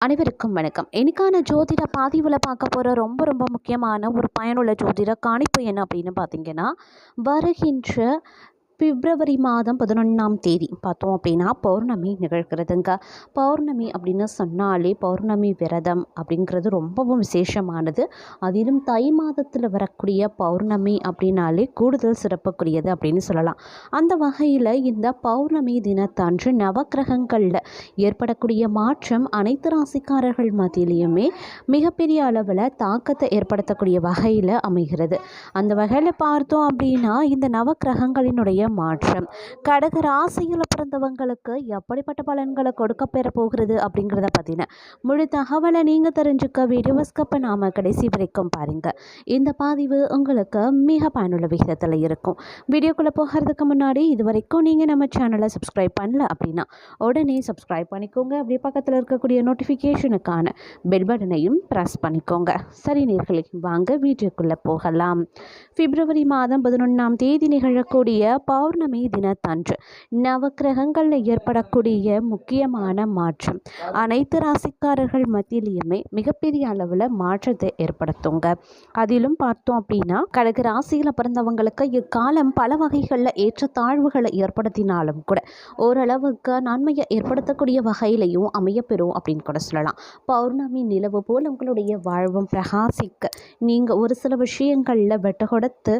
அனைவருக்கும் வணக்கம். இன்னைக்கான ஜோதிட பாதிவில் பார்க்க போகிற ரொம்ப ரொம்ப முக்கியமான ஒரு பயனுள்ள ஜோதிட காணிப்பு என்ன அப்படின்னு பார்த்தீங்கன்னா வருகின்ற பிப்ரவரி மாதம் பதினொன்றாம் தேதி பார்த்தோம் அப்படின்னா பௌர்ணமி நிகழ்கிறதுங்க. பௌர்ணமி அப்படின்னு சொன்னாலே பௌர்ணமி விரதம் அப்படிங்கிறது ரொம்பவும் விசேஷமானது. அதிலும் தை மாதத்தில் வரக்கூடிய பௌர்ணமி அப்படின்னாலே கூடுதல் சிறப்புக்குரியது அப்படின்னு சொல்லலாம். அந்த வகையில் இந்த பௌர்ணமி தினத்தன்று நவக்கிரகங்களில் ஏற்படக்கூடிய மாற்றம் அனைத்து ராசிக்காரர்கள் மத்தியிலையுமே மிகப்பெரிய அளவில் தாக்கத்தை ஏற்படுத்தக்கூடிய வகையில் அமைகிறது. அந்த வகையில் பார்த்தோம் அப்படின்னா இந்த நவக்கிரகங்களினுடைய மாற்றம். கடக ராசியில் பிறந்தவங்களுக்கு எப்படிப்பட்ட பலன்களை கொடுக்க பெற போகிறது அப்படிங்கிறத பற்றின முழு தகவலை நீங்கள் தெரிஞ்சுக்க வீடியோ ஸ்கப்பை நாம் கடைசி வரைக்கும் பாருங்கள் இந்த பதிவு உங்களுக்கு மிக பயனுள்ள விகிதத்தில் இருக்கும். வீடியோக்குள்ளே போகிறதுக்கு முன்னாடி இது வரைக்கும் நீங்கள் நம்ம சேனலை சப்ஸ்கிரைப் பண்ணல அப்படின்னா உடனே சப்ஸ்கிரைப் பண்ணிக்கோங்க. அப்படியே பக்கத்தில் இருக்கக்கூடிய நோட்டிஃபிகேஷனுக்கான பெல் பட்டனையும் ப்ரெஸ் பண்ணிக்கோங்க. சரி நேர்களே வாங்க வீடியோக்குள்ளே போகலாம். பிப்ரவரி மாதம் பதினொன்றாம் தேதி நிகழக்கூடிய பௌர்ணமி தினத்தன்று நவக்கிரகங்களில் ஏற்படக்கூடிய முக்கியமான மாற்றம். அனைத்து ராசிக்காரர்கள் மத்தியிலையுமே மிகப்பெரிய அளவில் மாற்றத்தை ஏற்படுத்துங்க. அதிலும் பார்த்தோம் அப்படின்னா கடகு ராசியில் பிறந்தவங்களுக்கு இக்காலம் பல வகைகளில் ஏற்றத்தாழ்வுகளை ஏற்படுத்தினாலும் கூட ஓரளவுக்கு நன்மையை ஏற்படுத்தக்கூடிய வகையிலையும் அமையப்பெறும் அப்படின்னு கூட சொல்லலாம். பௌர்ணமி நிலவு போல் உங்களுடைய வாழ்வும் பிரகாசிக்க. நீங்கள் ஒரு சில விஷயங்களில் வெட்ட கொடுத்து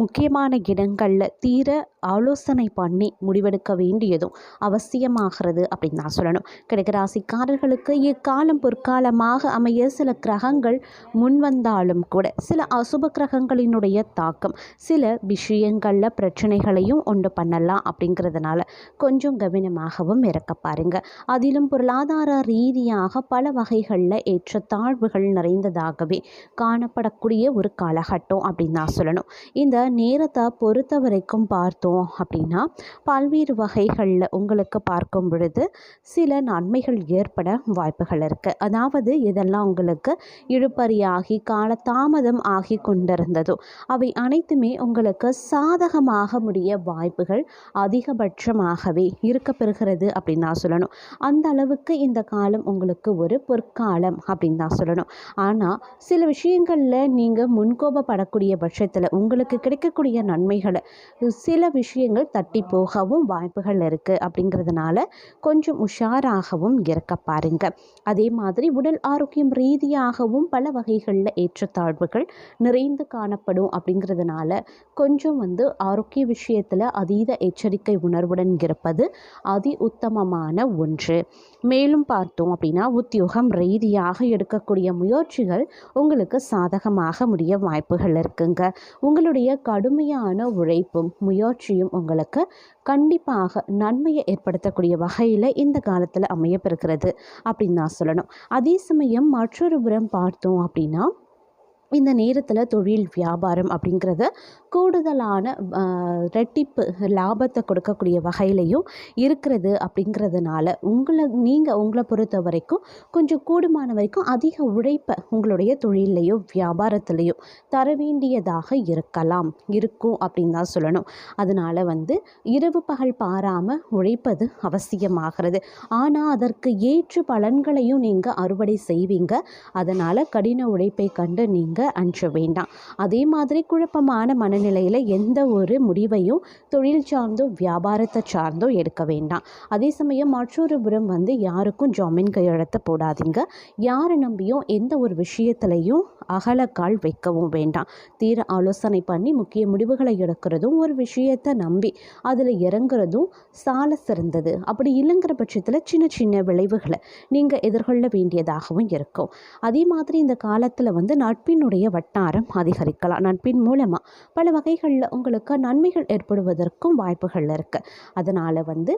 முக்கியமான இடங்களில் தீர ஆலோசனை பண்ணி முடிவெடுக்க வேண்டியதும் அவசியமாகிறது அப்படின்னு நான் சொல்லணும். கிடைக்க ராசிக்காரர்களுக்கு இக்காலம் பொற்காலமாக அமைய சில கிரகங்கள் முன்வந்தாலும் கூட சில அசுப கிரகங்களினுடைய தாக்கம் சில விஷயங்களில் பிரச்சனைகளையும் உண்டு பண்ணலாம் அப்படிங்கிறதுனால கொஞ்சம் கவனமாகவும் இருக்க பாருங்க. அதிலும் பொருளாதார ரீதியாக பல வகைகளில் ஏற்ற தாழ்வுகள் நிறைந்ததாகவே காணப்படக்கூடிய ஒரு காலகட்டம் அப்படின்னு தான் சொல்லணும். இந்த நேரத்தை பொறுத்த வரைக்கும் பார்த்தோம் அப்படின்னா பல்வேறு வகைகளில் உங்களுக்கு பார்க்கும் பொழுது சில நன்மைகள் ஏற்பட வாய்ப்புகள் இருக்குது அதாவது இதெல்லாம் உங்களுக்கு இழுப்பறியாகி காலதாமதம் ஆகி கொண்டிருந்ததோ அவை அனைத்துமே உங்களுக்கு சாதகமாக முடிய வாய்ப்புகள் அதிகபட்சமாகவே இருக்க பெறுகிறது அப்படின்னு தான் சொல்லணும். அந்த அளவுக்கு இந்த காலம் உங்களுக்கு ஒரு பொற்காலம் அப்படின்னு தான் சொல்லணும். ஆனால் சில விஷயங்களில் நீங்கள் முன்கோபப்படக்கூடிய பட்சத்தில் உங்களுக்கு கிடைக்கக்கூடிய நன்மைகளை சில விஷயங்கள் தட்டி போகவும் வாய்ப்புகள் இருக்குது அப்படிங்கிறதுனால கொஞ்சம் உஷாராகவும் இருக்க பாருங்க. அதே மாதிரி உடல் ஆரோக்கியம் ரீதியாகவும் பல வகைகளில் ஏற்றத்தாழ்வுகள் நிறைந்து காணப்படும் அப்படிங்கிறதுனால கொஞ்சம் வந்து ஆரோக்கிய விஷயத்தில் அதீத எச்சரிக்கை உணர்வுடன் இருப்பது அதி உத்தமமான ஒன்று. மேலும் பார்த்தோம் அப்படின்னா உத்தியோகம் ரீதியாக எடுக்கக்கூடிய முயற்சிகள் உங்களுக்கு சாதகமாக முடிய வாய்ப்புகள் இருக்குங்க. உங்களுடைய கடுமையான உழைப்பும் முயற்சியும் உங்களுக்கு கண்டிப்பாக நன்மையை ஏற்படுத்தக்கூடிய வகையில் இந்த காலத்தில் அமையப்பெறுகிறது அப்படின்னு நான் சொல்லணும். அதே சமயம் மற்றொரு புறம் பார்த்தோம் அப்படின்னா இந்த நேரத்தில் தொழில் வியாபாரம் அப்படிங்கிறத கூடுதலான ரெட்டிப்பு லாபத்தை கொடுக்கக்கூடிய வகையிலையும் இருக்கிறது அப்படிங்கிறதுனால உங்களை நீங்கள் உங்களை பொறுத்த வரைக்கும் கொஞ்சம் கூடுமான வரைக்கும் அதிக உழைப்பை உங்களுடைய தொழிலையோ வியாபாரத்துலேயோ தர வேண்டியதாக இருக்கலாம் இருக்கும் அப்படின்னு தான் சொல்லணும். அதனால் வந்து இரவு பகல் பாராமல் உழைப்பது அவசியமாகிறது. ஆனால் அதற்கு ஏற்று பலன்களையும் நீங்கள் அறுவடை செய்வீங்க. அதனால் கடின உழைப்பை கண்டு நீங்கள் அஞ்ச வேண்டாம். அதே மாதிரி குழப்பமான மனநிலையில் எந்த ஒரு முடிவையும் தொழில் சார்ந்தோ வியாபாரத்தை சார்ந்தோ எடுக்க வேண்டாம். அதே சமயம் மற்றொரு புறம் வந்து யாருக்கும் ஜாமீன் கையெழுத்த போடாதீங்க. யாரை நம்பியும் எந்த ஒரு விஷயத்துலையும் அகலக்கால் வைக்கவும் வேண்டாம். தீர ஆலோசனை பண்ணி முக்கிய முடிவுகளை எடுக்கிறதும் ஒரு விஷயத்தை நம்பி அதில் இறங்குறதும் சால சிறந்தது. அப்படி இல்லைங்கிற பட்சத்தில் சின்ன சின்ன விளைவுகளை நீங்கள் எதிர்கொள்ள வேண்டியதாகவும் இருக்கும். அதே மாதிரி இந்த காலத்தில் வந்து நட்பின் நட்பினுடைய வட்டாரம் அதிகரிக்கலாம். நட்பின் மூலமாக பல வகைகளில் உங்களுக்கு நன்மைகள் ஏற்படுவதற்கும் வாய்ப்புகள் இருக்குது அதனால் வந்து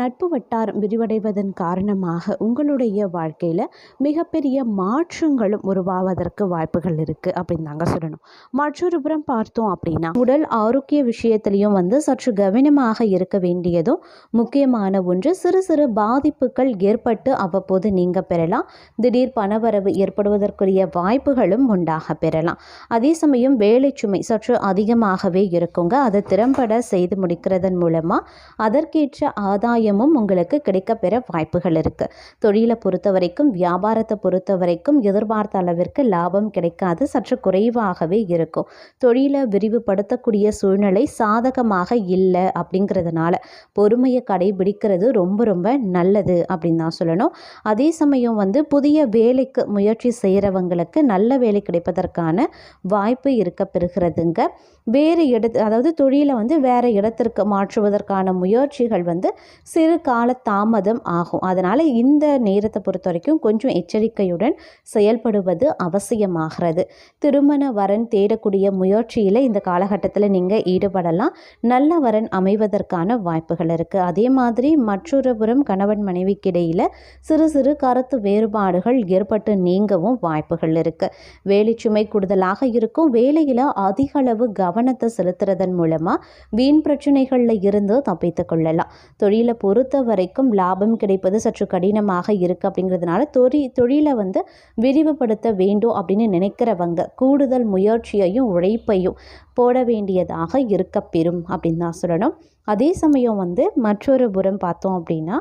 நட்பு வட்டாரம் விரிவடைவதன் காரணமாக உங்களுடைய வாழ்க்கையில் மிகப்பெரிய மாற்றங்களும் உருவாவதற்கு வாய்ப்புகள் இருக்குது அப்படின்னு தாங்க சொல்லணும். மற்றொரு புறம் பார்த்தோம் அப்படின்னா உடல் ஆரோக்கிய விஷயத்திலையும் வந்து சற்று கவனமாக இருக்க வேண்டியதும் முக்கியமான ஒன்று சிறு சிறு பாதிப்புகள் ஏற்பட்டு அவ்வப்போது நீங்கள் பெறலாம். திடீர் பணவரவு ஏற்படுவதற்குரிய வாய்ப்புகளும் உண்டாகும் கூடுதலாக பெறலாம். அதே சமயம் வேலை சுமை சற்று அதிகமாகவே இருக்குங்க. அதை திறம்பட செய்து முடிக்கிறதன் மூலமாக அதற்கேற்ற ஆதாயமும் உங்களுக்கு கிடைக்கப்பெற வாய்ப்புகள் இருக்குது தொழிலை பொறுத்த வரைக்கும் வியாபாரத்தை பொறுத்த வரைக்கும் எதிர்பார்த்த அளவிற்கு லாபம் கிடைக்காது. சற்று குறைவாகவே இருக்கும். தொழிலை விரிவுபடுத்தக்கூடிய சூழ்நிலை சாதகமாக இல்லை அப்படிங்கிறதுனால பொறுமையை கடைபிடிக்கிறது ரொம்ப ரொம்ப நல்லது அப்படின்னு தான் சொல்லணும். அதே சமயம் வந்து புதிய வேலைக்கு முயற்சி செய்கிறவங்களுக்கு நல்ல வேலை கிடைப்பதற்கான வாய்ப்பு இருக்க பெறுகிறதுங்க வேறு இடத்து அதாவது தொழிலை வந்து வேறு இடத்திற்கு மாற்றுவதற்கான முயற்சிகள் வந்து சிறு கால தாமதம் ஆகும். அதனால் இந்த நேரத்தை பொறுத்த வரைக்கும் கொஞ்சம் எச்சரிக்கையுடன் செயல்படுவது அவசியமாகிறது. திருமண வரன் தேடக்கூடிய முயற்சியில் இந்த காலகட்டத்தில் நீங்கள் ஈடுபடலாம். நல்ல வரன் அமைவதற்கான வாய்ப்புகள் இருக்குது அதே மாதிரி மற்றொரு புறம் கணவன் மனைவிக்கிடையில் சிறு சிறு கருத்து வேறுபாடுகள் ஏற்பட்டு நீங்கவும் வாய்ப்புகள் இருக்குது வேலை சுமை கூடுதலாக இருக்கும். வேலையில் அதிக அளவு கவனத்தை செலுத்துறதன் மூலமாக வீண் பிரச்சனைகளில் இருந்து தப்பித்து கொள்ளலாம். தொழிலை பொறுத்த வரைக்கும் லாபம் கிடைப்பது சற்று கடினமாக இருக்குது அப்படிங்கிறதுனால தொழில் தொழிலை வந்து விரிவுபடுத்த வேண்டும் அப்படின்னு நினைக்கிறவங்க கூடுதல் முயற்சியையும் உழைப்பையும் போட வேண்டியதாக இருக்கப்பெறும் அப்படின்னு தான் சொல்லணும். அதே சமயம் வந்து மற்றொரு புறம் பார்த்தோம் அப்படின்னா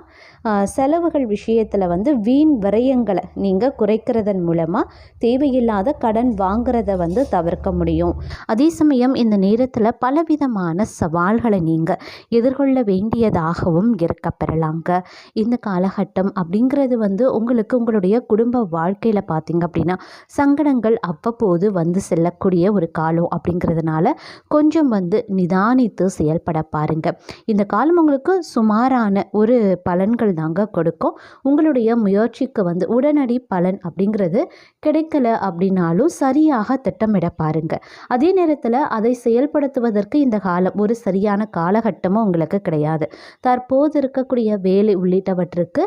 செலவுகள் விஷயத்தில் வந்து வீண் விரயங்களை நீங்கள் குறைக்கிறதன் மூலமாக தேவையில்லாத கடன் வாங்குறத வந்து தவிர்க்க முடியும். அதே சமயம் இந்த நேரத்தில் பலவிதமான சவால்களை நீங்கள் எதிர்கொள்ள வேண்டியதாகவும் இருக்க பெறலாங்க. இந்த காலகட்டம் அப்படிங்கிறது வந்து உங்களுக்கு உங்களுடைய குடும்ப வாழ்க்கையில் பார்த்தீங்க அப்படின்னா சங்கடங்கள் அவ்வப்போது வந்து செல்லக்கூடிய ஒரு காலம் அப்படிங்கிறதுனால கொஞ்சம் வந்து நிதானித்து செயல்பட பாருங்கள் இந்த காலம் உங்களுக்கு சுமாரான ஒரு பலன்கள் தாங்க கொடுக்கும். உங்களுடைய முயற்சிக்கு வந்து உடனடி பலன் அப்படிங்கிறது கிடைக்கல அப்படின்னாலும் சரியாக திட்டமிட பாருங்க. அதே நேரத்தில் அதை செயல்படுத்துவதற்கு இந்த காலம் ஒரு சரியான காலகட்டமும் உங்களுக்கு கிடையாது. தற்போது இருக்கக்கூடிய வேலை உள்ளிட்டவற்றுக்கு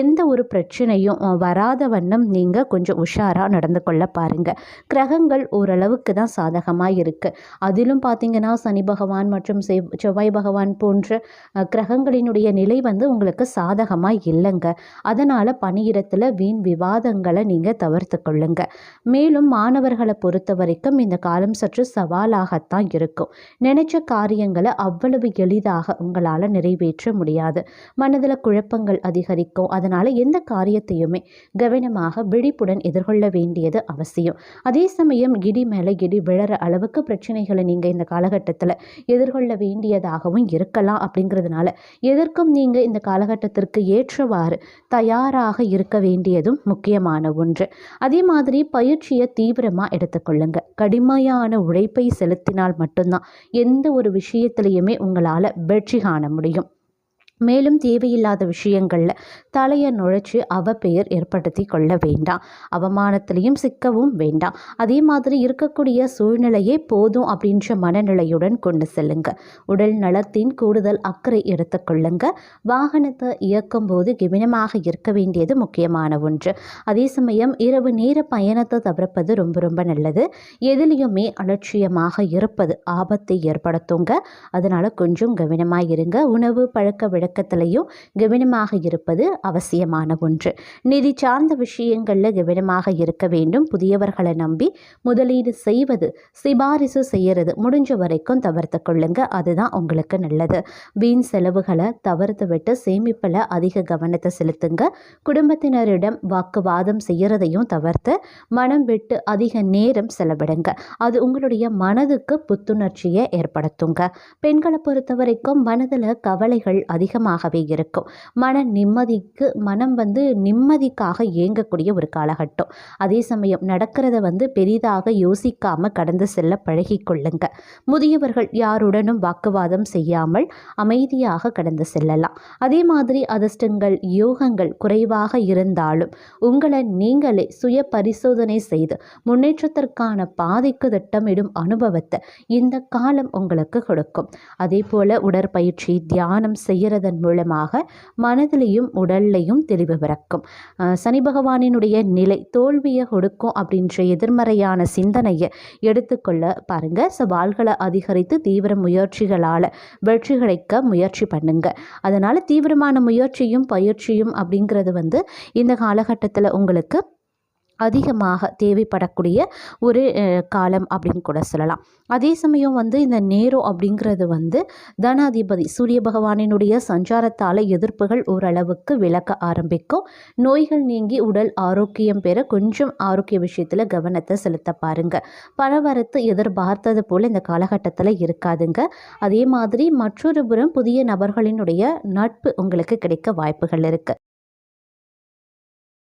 எந்த ஒரு பிரச்சனையும் வராத வண்ணம் நீங்கள் கொஞ்சம் உஷாராக நடந்து கொள்ள பாருங்க. கிரகங்கள் ஓரளவுக்கு தான் சாதகமாக இருக்குது அதிலும் பார்த்தீங்கன்னா சனி பகவான் மற்றும் செவ் செவ்வாய் பகவான் போன்ற கிரகங்களினுடைய நிலை வந்து உங்களுக்கு சாதகமாக இல்லைங்க. அதனால் பணியிடத்தில் வீண் விவாதங்களை நீங்கள் தவிர்த்து கொள்ளுங்க. மேலும் மாணவர்களை பொறுத்த வரைக்கும் இந்த காலம் சற்று சவாலாகத்தான் இருக்கும். நினைச்ச காரியங்களை அவ்வளவு எளிதாக உங்களால் நிறைவேற்ற முடியாது. மனதில் குழப்பங்கள் அதிகரிக்கும். அதனால் எந்த காரியத்தையுமே கவனமாக விழிப்புடன் எதிர்கொள்ள வேண்டியது அவசியம். அதே சமயம் இடி மேலே இடி விழற அளவுக்கு பிரச்சனைகளை நீங்கள் இந்த காலகட்டத்தில் எதிர்கொள்ள வேண்டியதாகவும் இருக்கும் இருக்கலாம் அப்படிங்கிறதுனால எதற்கும் நீங்கள் இந்த காலகட்டத்திற்கு ஏற்றவாறு தயாராக இருக்க வேண்டியதும் முக்கியமான ஒன்று. அதே மாதிரி பயிற்சியை தீவிரமாக எடுத்துக்கொள்ளுங்க. கடுமையான உழைப்பை செலுத்தினால் மட்டும்தான் எந்த ஒரு விஷயத்திலையுமே உங்களால் வெற்றி காண முடியும். மேலும் தேவையில்லாத விஷயங்களில் தலையை நுழைச்சி அவ பெயர் ஏற்படுத்தி கொள்ள வேண்டாம். அவமானத்திலையும் சிக்கவும் வேண்டாம். அதே மாதிரி இருக்கக்கூடிய சூழ்நிலையே போதும் அப்படின்ற மனநிலையுடன் கொண்டு செல்லுங்க. உடல் நலத்தின் கூடுதல் அக்கறை எடுத்துக்கொள்ளுங்க வாகனத்தை இயக்கும் போது கவனமாக இருக்க வேண்டியது முக்கியமான ஒன்று. அதே சமயம் இரவு நேர பயணத்தை தவிர்ப்பது ரொம்ப ரொம்ப நல்லது. எதிலையுமே அலட்சியமாக இருப்பது ஆபத்தை ஏற்படுத்துங்க. அதனால் கொஞ்சம் கவனமாக இருங்க. உணவு பழக்க விளக்கத்திலையும் கவனமாக இருப்பது அவசியமான ஒன்று. நிதி சார்ந்த விஷயங்களில் கவனமாக இருக்க வேண்டும். புதியவர்களை நம்பி முதலீடு செய்வது சிபாரிசு செய்யறது முடிஞ்ச வரைக்கும் தவிர்த்து கொள்ளுங்க. அதுதான் உங்களுக்கு நல்லது. வீண் செலவுகளை தவிர்த்து விட்டு சேமிப்பில் அதிக கவனத்தை செலுத்துங்க. குடும்பத்தினரிடம் வாக்குவாதம் செய்கிறதையும் தவிர்த்து மனம் விட்டு அதிக நேரம் செலவிடுங்க. அது உங்களுடைய மனதுக்கு புத்துணர்ச்சியை ஏற்படுத்துங்க. பெண்களை பொறுத்த வரைக்கும் மனதில் கவலைகள் அதிகமாகவே இருக்கும். மன நிம்மதிக்கு மனம் வந்து நிம்மதிக்காக இயங்கக்கூடிய ஒரு காலகட்டம். அதே சமயம் நடக்கிறத வந்து பெரிதாக யோசிக்காமல் கடந்து செல்ல பழகி கொள்ளுங்க. முதியவர்கள் யாருடனும் வாக்குவாதம் செய்யாமல் அமைதியாக கடந்து செல்லலாம். அதே மாதிரி அதிர்ஷ்டங்கள் யோகங்கள் குறைவாக இருந்தாலும் உங்களை நீங்களே சுய பரிசோதனை செய்து முன்னேற்றத்திற்கான பாதைக்கு திட்டமிடும் அனுபவத்தை இந்த காலம் உங்களுக்கு கொடுக்கும். அதே போல் உடற்பயிற்சி தியானம் செய்வதன் மூலமாக மனதிலையும் உடல்லையும் தெளிவு பிறக்கும். சனி பகவானினுடைய நிலை தோல்வியை கொடுக்கும் அப்படின்ற எதிர்மறையான சிந்தனையை எடுத்துக்கொள்ள பாருங்கள் சவால்களை அதிகரித்து தீவிர முயற்சிகளால் வெற்றி கிடைக்க முயற்சி பண்ணுங்க. அதனால் தீவிரமான முயற்சியும் பயிற்சியும் அப்படிங்கிறது வந்து இந்த காலகட்டத்தில் உங்களுக்கு அதிகமாக தேவைப்படக்கூடிய ஒரு காலம் அப்படின்னு கூட சொல்லலாம். அதே சமயம் வந்து இந்த நேரம் அப்படிங்கிறது வந்து தனாதிபதி சூரிய பகவானினுடைய சஞ்சாரத்தால் எதிர்ப்புகள் ஓரளவுக்கு விளக்க ஆரம்பிக்கும். நோய்கள் நீங்கி உடல் ஆரோக்கியம் பெற கொஞ்சம் ஆரோக்கிய விஷயத்தில் கவனத்தை செலுத்த பாருங்க. பணவரத்து எதிர்பார்த்தது போல் இந்த காலகட்டத்தில் இருக்காதுங்க. அதே மாதிரி மற்றொரு புறம் புதிய நபர்களினுடைய நட்பு உங்களுக்கு கிடைக்க வாய்ப்புகள் இருக்குது